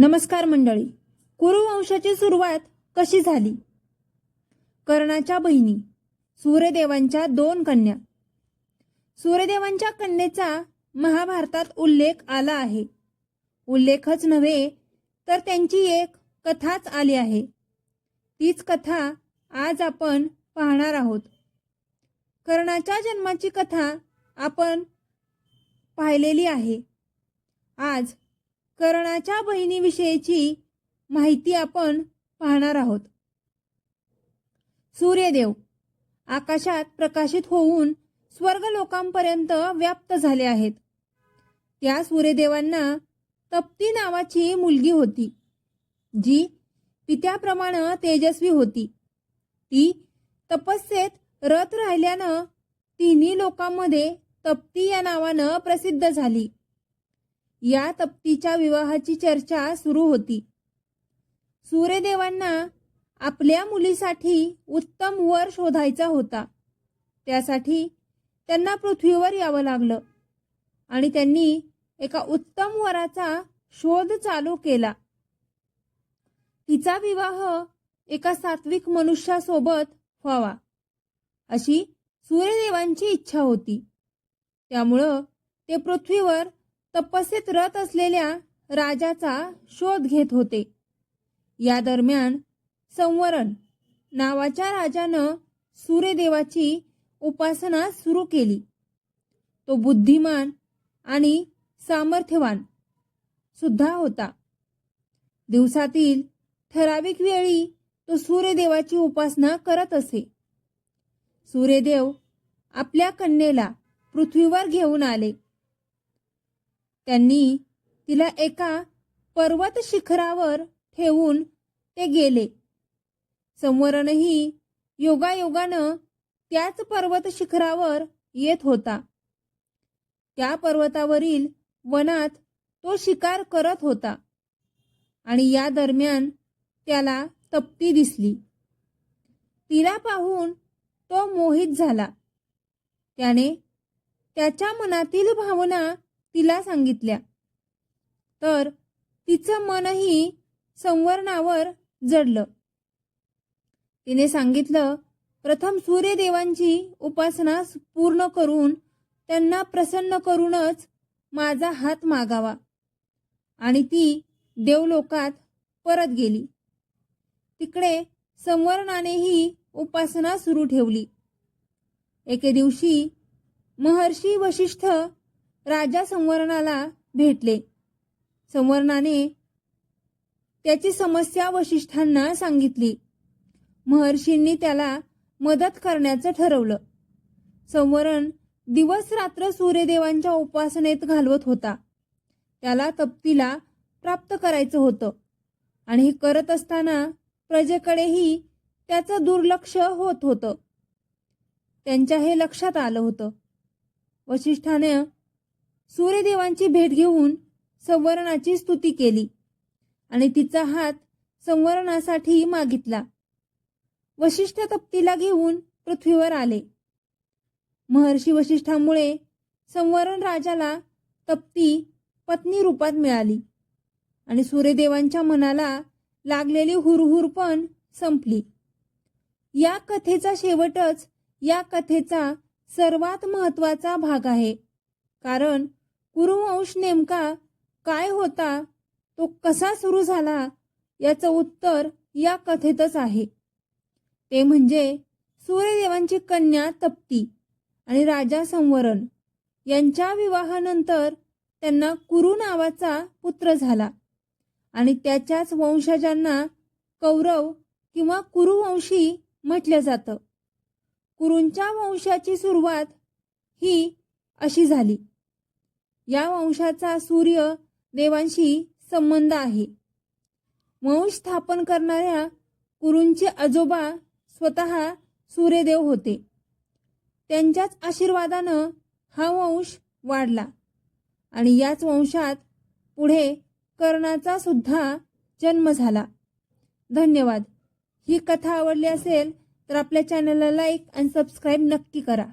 नमस्कार मंडळी. कुरुवंशाची सुरुवात कशी झाली? कर्णाच्या बहिणी सूर्यदेवांच्या दोन कन्या. सूर्यदेवांच्या कन्येचा महाभारतात उल्लेख आला आहे. उल्लेखच नव्हे तर त्यांची एक कथाच आली आहे. तीच कथा आज आपण पाहणार आहोत. कर्णाच्या जन्माची कथा आपण पाहिलेली आहे. आज कर्णाच्या बहिणीविषयीची माहिती आपण पाहणार आहोत. सूर्यदेव आकाशात प्रकाशित होऊन स्वर्ग लोकांपर्यंत व्याप्त झाले आहेत. त्या सूर्यदेवांना तप्ती नावाची मुलगी होती जी पित्याप्रमाणे तेजस्वी होती. ती तपस्येत रत राहिल्यानं तिन्ही लोकांमध्ये तप्ती या नावानं प्रसिद्ध झाली. या तप्तीच्या विवाहाची चर्चा सुरू होती. सूर्यदेवांना आपल्या मुलीसाठी उत्तम वर शोधायचा होता. त्यासाठी त्यांना पृथ्वीवर यावं लागलं आणि त्यांनी एका उत्तम वराचा शोध चालू केला. तिचा विवाह एका सात्विक मनुष्यासोबत व्हावा अशी सूर्यदेवांची इच्छा होती. त्यामुळं ते पृथ्वीवर तपस्येत रत असलेल्या राजाचा शोध घेत होते. या दरम्यान संवरण नावाच्या राजानं सूर्यदेवाची उपासना सुरू केली. तो बुद्धिमान आणि सामर्थ्यवान सुद्धा होता. दिवसातील ठराविक वेळी तो सूर्यदेवाची उपासना करत असे. सूर्यदेव आपल्या कन्येला पृथ्वीवर घेऊन आले. त्यांनी तिला एका पर्वत शिखरावर ठेवून ते गेले. संवरणही योगायोगानं त्याच पर्वत शिखरावर येत होता. त्या पर्वतावरील वनात तो शिकार करत होता आणि या दरम्यान त्याला तप्ती दिसली. तिला पाहून तो मोहित झाला. त्याने त्याच्या मनातील भावना तिला सांगितल्या. तर तिचं मनही संवरणावर जडलं. तिने सांगितलं प्रथम सूर्यदेवांची उपासना पूर्ण करून त्यांना प्रसन्न करूनच माझा हात मागावा. आणि ती देवलोकात परत गेली. तिकडे संवरणानेही उपासना सुरू ठेवली. एके दिवशी महर्षी वशिष्ठ राजा संवरणाला भेटले. संवरणाने त्याची समस्या वशिष्ठांना सांगितली. महर्षींनी त्याला मदत करण्याचं ठरवलं. संवरण दिवस रात्र सूर्यदेवांच्या उपासनेत घालवत होता. त्याला तप्तीला प्राप्त करायचं होतं आणि हे करत असताना प्रजेकडेही त्याचं दुर्लक्ष होत होतं. त्यांच्या हे लक्षात आलं होतं. वशिष्ठाने सूर्यदेवांची भेट घेऊन संवरणाची स्तुती केली आणि तिचा हात संवरणासाठी मागितला. वशिष्ठ तप्तीला घेऊन पृथ्वीवर आले. महर्षी वशिष्ठामुळे संवरण राजाला तप्ती पत्नी रूपात मिळाली आणि सूर्यदेवांच्या मनाला लागलेली हुरहुर पण संपली. या कथेचा शेवटच या कथेचा सर्वात महत्त्वाचा भाग आहे. कारण कुरुवंश नेमका काय होता? तो कसा सुरू झाला? याचं उत्तर या कथेतच आहे. ते म्हणजे सूर्यदेवांची कन्या तप्ती आणि राजा संवरण यांच्या विवाहानंतर त्यांना कुरु नावाचा पुत्र झाला आणि त्याच्याच वंशजांना कौरव किंवा कुरुवंशी म्हटलं जातं. कुरूंच्या वंशाची सुरुवात ही अशी झाली. या वंशाचा सूर्य देवांशी संबंध आहे. वंश स्थापन करणाऱ्या कुरूंचे आजोबा स्वतः सूर्यदेव होते. त्यांच्याच आशीर्वादानं हा वंश वाढला आणि याच वंशात पुढे कर्णाचा सुद्धा जन्म झाला. धन्यवाद. ही कथा आवडली असेल तर आपल्या चॅनलला लाईक आणि सबस्क्राईब नक्की करा.